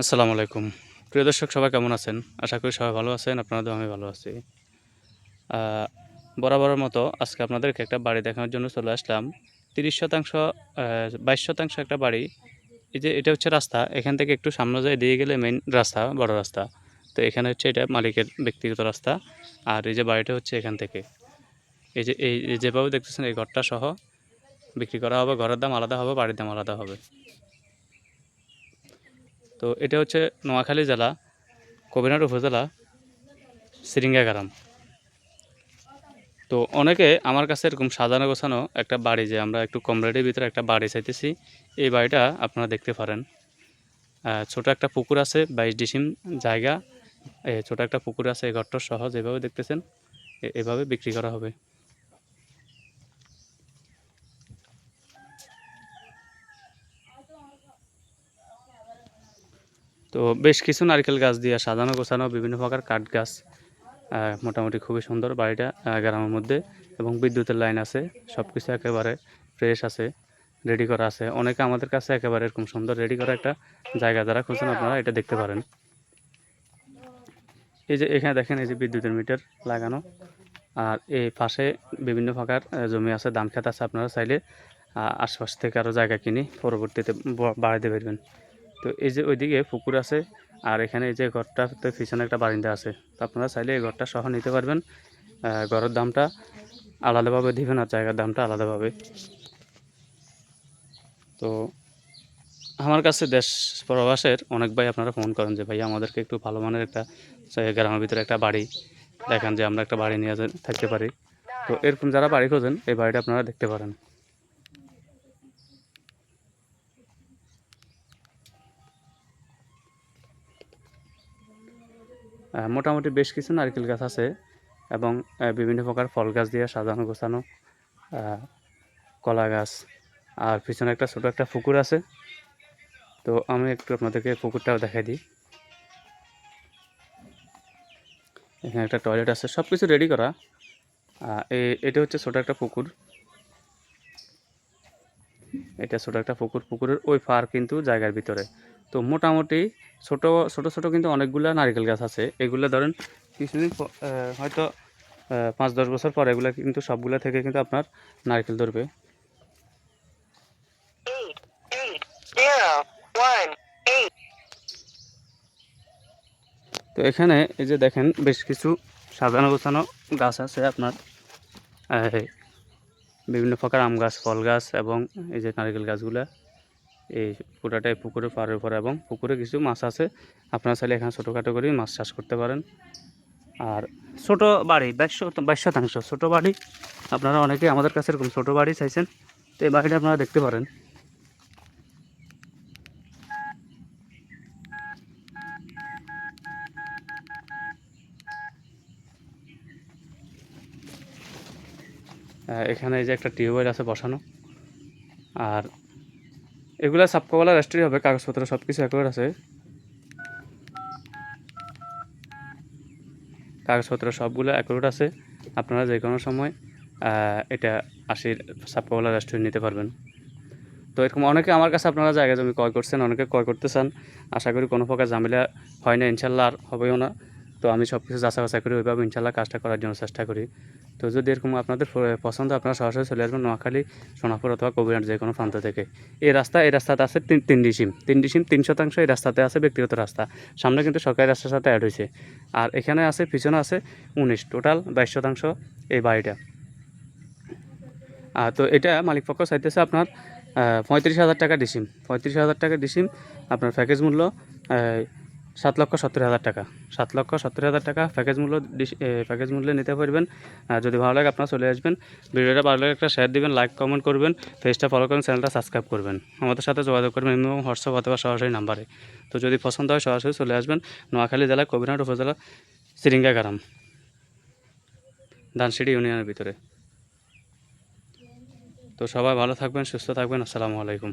আসসালামু আলাইকুম। প্রিয় দর্শক, সবাই কেমন আছেন? আশা করি সবাই ভালো আছেন আপনাদের আমি ভালো আছি। বরাবরের মতো আজকে আপনাদেরকে একটা বাড়ি দেখানোর জন্য চলে আসলাম। তিরিশ শতাংশ বাইশ শতাংশ একটা বাড়ি। এই যে এটা হচ্ছে রাস্তা, এখান থেকে একটু সামনে যায় দিয়ে গেলে মেইন রাস্তা, বড় রাস্তা। তো এখানে হচ্ছে এটা মালিকের ব্যক্তিগত রাস্তা, আর এই যে বাড়িটা হচ্ছে এখান থেকে। এই যে এই যেভাবে দেখতেছেন, এই ঘরটা সহ বিক্রি করা হবে, ঘরের দাম আলাদা হবে, বাড়ির দাম আলাদা হবে। তো এটা হচ্ছে নোয়াখালী জেলা কবিনার উপজেলা সিরিঙ্গা গ্রাম তো অনেকে আমার কাছে এরকম সাজানো গোছানো একটা বাড়ি যে আমরা একটু কম রেটের ভিতরে একটা বাড়ি চাইতেছি এই বাড়িটা আপনারা দেখতে পারেন। ছোট একটা পুকুর আছে বাইশ ডিসিম জায়গা। এ, ছোট একটা পুকুর আছে এই ঘরটার সহ যেভাবে দেখতেছেন এভাবে বিক্রি করা হবে। তো বেশ কিছু নারকেল গাছ দিয়ে সাজানো গোছানো, বিভিন্ন প্রকার কাঠ গাছ মোটামুটি খুবই সুন্দর বাড়িটা গ্রামের মধ্যে এবং বিদ্যুতের লাইন আছে সব কিছু একেবারে ফ্রেশ আছে রেডি করা আছে। অনেকে আমাদের কাছে একেবারে এরকম সুন্দর রেডি করা একটা জায়গা যারা খুঁজছেন আপনারা এটা দেখতে পারেন। এই যে এখানে দেখেন এই যে বিদ্যুতের মিটার লাগানো, আর এই পাশে বিভিন্ন প্রকার জমি আছে, ধান খেত আছে আপনারা চাইলে আশপাশ থেকে আরও জায়গা কিনে, পরবর্তীতে ব- বাড়াইতে পারবেন তো এই যে ওইদিকে পুকুর আছে, আর এখানে এই যে ঘরটা, তো পিছনে একটা বারিন্দা আছে। তো আপনারা চাইলে এই ঘরটা সহ নিতে পারবেন। ঘরের দামটা আলাদাভাবে দিবেন আর জায়গার দামটা আলাদাভাবে। তো আমার কাছে দেশ প্রবাসের অনেক ভাই আপনারা ফোন করেন যে ভাই আমাদেরকে একটু ভালো মানের একটা গ্রামের ভিতরে একটা বাড়ি দেখান যে আমরা একটা বাড়ি নিয়ে থাকতে পারি। তো এরকম যারা বাড়ি খোঁজেন, এই বাড়িটা আপনারা দেখতে পারেন। মোটামুটি বেশ কিছু নারকেল গাছ আছে এবং বিভিন্ন প্রকার ফল গাছ দিয়ে সাজানো গোছানো কলা গাছ। আর পিছনে একটা ছোটো একটা পুকুর আছে। তো আমি একটু আপনাদেরকে পুকুরটাও দেখাই দিই। এখানে একটা টয়লেট আছে সব কিছু রেডি করা এটা হচ্ছে ছোটো একটা পুকুর। এটা ছোটো একটা পুকুর। পুকুরের ওই পার কিন্তু জায়গার ভিতরে। তো মোটামুটি ছোট ছোট ছোট কিন্তু অনেকগুলা নারকেল গাছ আছে। এগুলো ধরেন কিছুদিন হয়তো পাঁচ দশ বছর পর এগুলা কিন্তু সবগুলা থেকে কিন্তু আপনার নারকেল ধরবে। তো এখানে এই যে দেখেন বেশ কিছু সাজানো গোছানো গাছ আছে আপনার। বিভিন্ন প্রকার আম গাছ ফল গাছ এবং এই যে নারকেল গাছগুলা। এই পুরাটাই পুকুরে পাড়ের উপর এবং পুকুরে কিছু মাছ আছে। আপনারা চাইলে এখানে ছোটোখাটো করে মাছ চাষ করতে পারেন। আর ছোট বাড়ি, বাইশ বাইশ শতাংশ, ছোটো বাড়ি। আপনারা অনেকে আমাদের কাছে এরকম ছোটো বাড়ি চাইছেন, তো এই বাড়িটা আপনারা দেখতে পারেন। এখানে এই যে একটা টিউবওয়েল আছে বসানো। আর এগুলা সাবকওয়ালা রেস্ট্রি হবে, কাগজপত্র সব কিছু একবার আছে। কাগজপত্র সবগুলো অ্যাকুরেট আছে। আপনারা যে কোনো সময় এটা আসি সাবকওয়ালা রেস্টুরেন্ট নিতে পারবেন। তো এরকম অনেকে আমার কাছে আপনারা জায়গা জমি ক্রয় করছেন, অনেকে ক্রয় করতে চান। আশা করি কোনো প্রকার ঝামেলা হয় না ইনশাল্লাহ আর হবেও না। তো আমি সব কিছু যাচা বাছাই করি, ওইভাবে ইনশাল্লাহ কাজটা করার জন্য চেষ্টা করি। তো যদি এরকম আপনাদের পছন্দ, আপনারা সরাসরি চলে আসবেন নোয়াখালী, সোনাপুর অথবা কবিরাট যে কোনো প্রান্ত থেকে। এই রাস্তা, এই রাস্তাতে আছে তিন তিন ডিসিম তিন ডিসিম তিন শতাংশ এই রাস্তাতে আছে ব্যক্তিগত রাস্তা। সামনে কিন্তু সরকারি রাস্তার সাথে অ্যাড হয়েছে। আর এখানে আছে, পিছনে আছে উনিশ। টোটাল বাইশ শতাংশ এই বাড়িটা। আর তো এটা মালিক পক্ষ চাইতেছে আপনার পঁয়ত্রিশ হাজার টাকা ডিসিম পঁয়ত্রিশ হাজার টাকা ডিসিম আপনার প্যাকেজ মূল্য সাত লক্ষ সত্তর হাজার টাকা। সাত লক্ষ সত্তর হাজার টাকা প্যাকেজ মূল্য প্যাকেজ মূল্যে নিতে পারবেন। যদি ভালো লাগে, আপনারা চলে আসবেন। ভিডিওটা ভালো লাগে একটা শেয়ার দিবেন লাইক কমেন্ট করবেন। পেজটা ফলো করবেন চ্যানেলটা সাবস্ক্রাইব করবেন। আমাদের সাথে যোগাযোগ করবেন এবং হোয়াটসঅ্যাপ অথবা সরাসরি নাম্বারে। তো যদি পছন্দ হয়, সরাসরি চলে আসবেন। নোয়াখালী জেলার কবিরহাট উপজেলা সিরিঙ্গা ধানসিঁড়ি ইউনিয়নের ভিতরে। তো সবাই ভালো থাকবেন, সুস্থ থাকবেন। আসসালামু আলাইকুম।